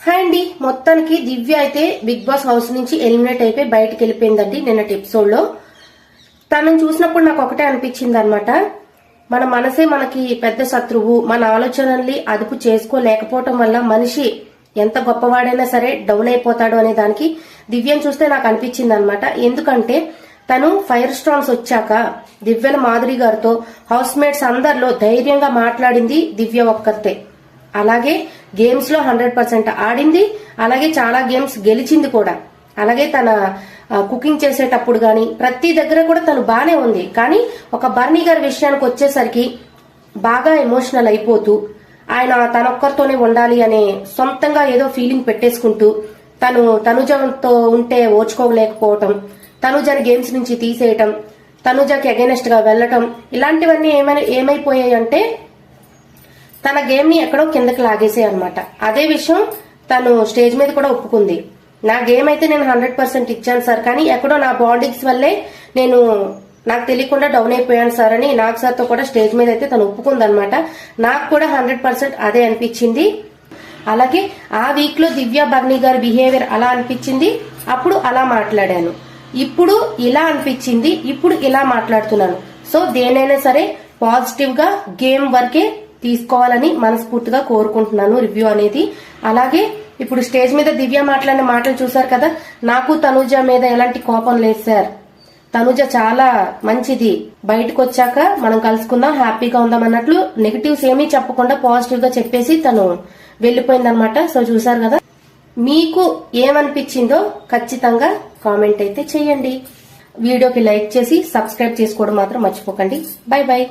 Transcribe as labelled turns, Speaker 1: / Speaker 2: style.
Speaker 1: Hi అండి. మొత్తానికి దివ్య అయితే బిగ్ బాస్ హౌస్ నుంచి ఎలిమినేట్ అయిపోయి బయటకు వెళ్ళిపోయిందండి నిన్నటి ఎపిసోడ్లో. తనని చూసినప్పుడు నాకు ఒకటే అనిపించింది అనమాట మన మనసే మనకి పెద్ద శత్రువు మన ఆలోచనల్ని అదుపు చేసుకోలేకపోవటం వల్ల మనిషి ఎంత గొప్పవాడైనా సరే డౌన్ అయిపోతాడు అనే దానికి దివ్యను చూస్తే నాకు అనిపించింది అనమాట ఎందుకంటే తను ఫైర్ స్ట్రాంగ్స్ వచ్చాక దివ్యల మాధురి గారితో హౌస్ మేట్స్ అందరిలో ధైర్యంగా మాట్లాడింది దివ్య ఒక్కరితే. అలాగే గేమ్స్లో హండ్రెడ్ పర్సెంట్ ఆడింది. అలాగే చాలా గేమ్స్ గెలిచింది కూడా. అలాగే తన కుకింగ్ చేసేటప్పుడు గాని ప్రతి దగ్గర కూడా తను బానే ఉంది. కానీ ఒక బర్నీ గారి విషయానికి వచ్చేసరికి బాగా ఎమోషనల్ అయిపోతూ ఆయన తనొక్కరితోనే ఉండాలి అనే సొంతంగా ఏదో ఫీలింగ్ పెట్టేసుకుంటూ తను తనుజతో ఉంటే ఓర్చుకోలేకపోవటం తనుజని గేమ్స్ నుంచి తీసేయటం తనుజకి అగెనెస్ట్గా వెళ్ళటం ఇలాంటివన్నీ ఏమైనా ఏమైపోయాయి అంటే తన గేమ్ని ఎక్కడో కిందకి లాగేసే అనమాట అదే విషయం తను స్టేజ్ మీద కూడా ఒప్పుకుంది. నా గేమ్ అయితే నేను హండ్రెడ్ పర్సెంట్ ఇచ్చాను సార్ కానీ ఎక్కడో నా బాండింగ్స్ వల్లే నేను నాకు తెలియకుండా డౌన్ అయిపోయాను సార్ అని నాకు సార్తో కూడా స్టేజ్ మీద అయితే తను ఒప్పుకుందనమాట నాకు కూడా హండ్రెడ్ పర్సెంట్ అదే అనిపించింది. అలాగే ఆ వీక్లో దివ్య బర్ని గారి బిహేవియర్ అలా అనిపించింది. అప్పుడు అలా మాట్లాడాను. ఇప్పుడు ఇలా అనిపించింది. ఇప్పుడు ఇలా మాట్లాడుతున్నాను. సో దేనైనా సరే పాజిటివ్గా గేమ్ వరకే తీసుకోవాలని మనస్ఫూర్తిగా కోరుకుంటున్నాను రివ్యూ అనేది. అలాగే ఇప్పుడు స్టేజ్ మీద దివ్య మాట్లాడిన మాటలు చూసారు కదా? నాకు తనుజ మీద ఎలాంటి కోపం లేదు సార్. తనుజ చాలా మంచిది. బయటకు వచ్చాక మనం కలుసుకుందాం హ్యాపీగా ఉందాం అన్నట్లు నెగిటివ్స్ ఏమీ చెప్పకుండా పాజిటివ్గా చెప్పేసి తను వెళ్ళిపోయిందనమాట సో చూసారు కదా? మీకు ఏమనిపించిందో ఖచ్చితంగా కామెంట్ అయితే చేయండి. వీడియోకి లైక్ చేసి సబ్స్క్రైబ్ చేసుకోవడం మాత్రం మర్చిపోకండి. Bye bye.